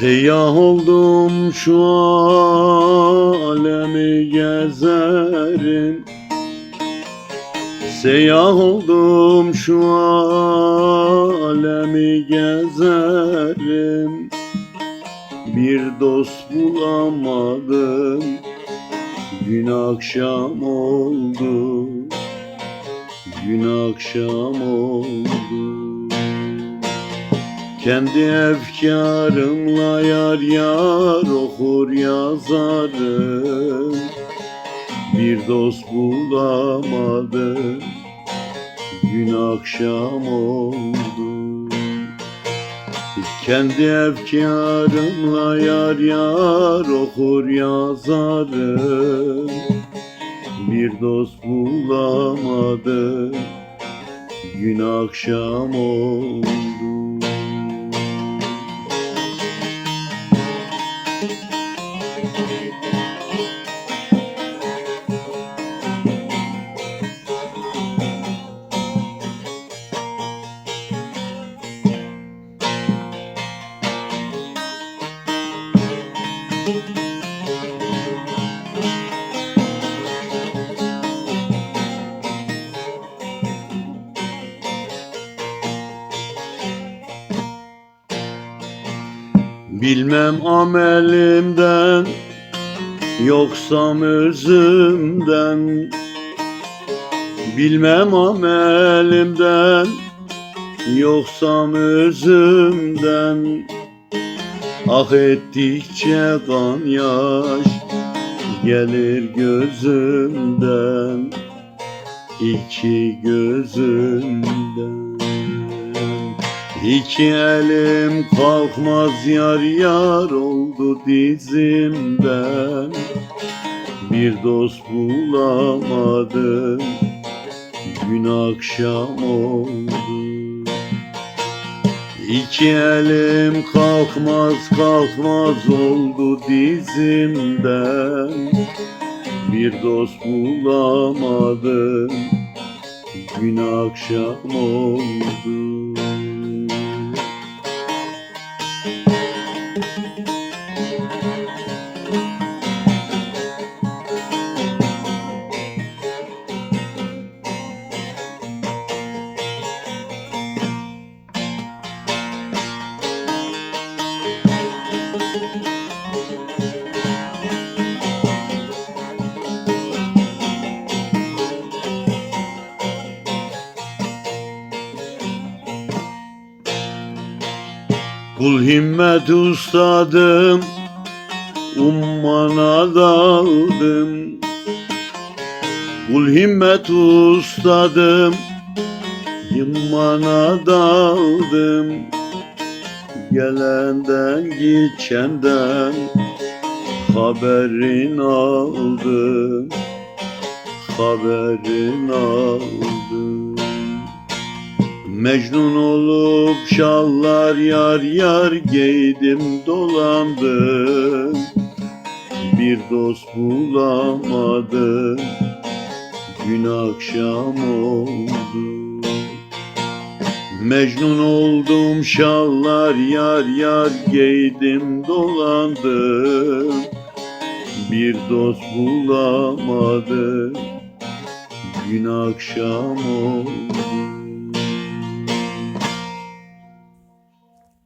Seyyah oldum şu alemi gezerim. Seyyah oldum şu alemi gezerim. Bir dost bulamadım Gün akşam oldu. Gün akşam oldu kendi efkarımla yar yar okur yazarım. Bir dost bulamadım Gün akşam oldu. Kendi efkarımla yar yar okur yazarım. Bir dost bulamadım Gün akşam oldu Bilmem amelimden Yoksam özümden. Bilmem amelimden Yoksam özümden Ah ettikçe kan yaş Gelir gözümden iki gözümden. İki elim kalkmaz yar yar oldu dizimden. Bir dost bulamadım Gün akşam oldu İki elim kalkmaz kalkmaz oldu dizimden. Bir dost bulamadım Gün akşam oldu Kul himmet ustadım Ummana daldım. Kul himmet ustadım Himmana daldım. Gelenden geçenden Haberin aldım Haberin aldım Mecnun olup şallar yar yar giydim dolandım. Bir dost bulamadım Gün akşam oldu. Mecnun oldum şallar yar yar giydim dolandım. Bir dost bulamadım Gün akşam oldu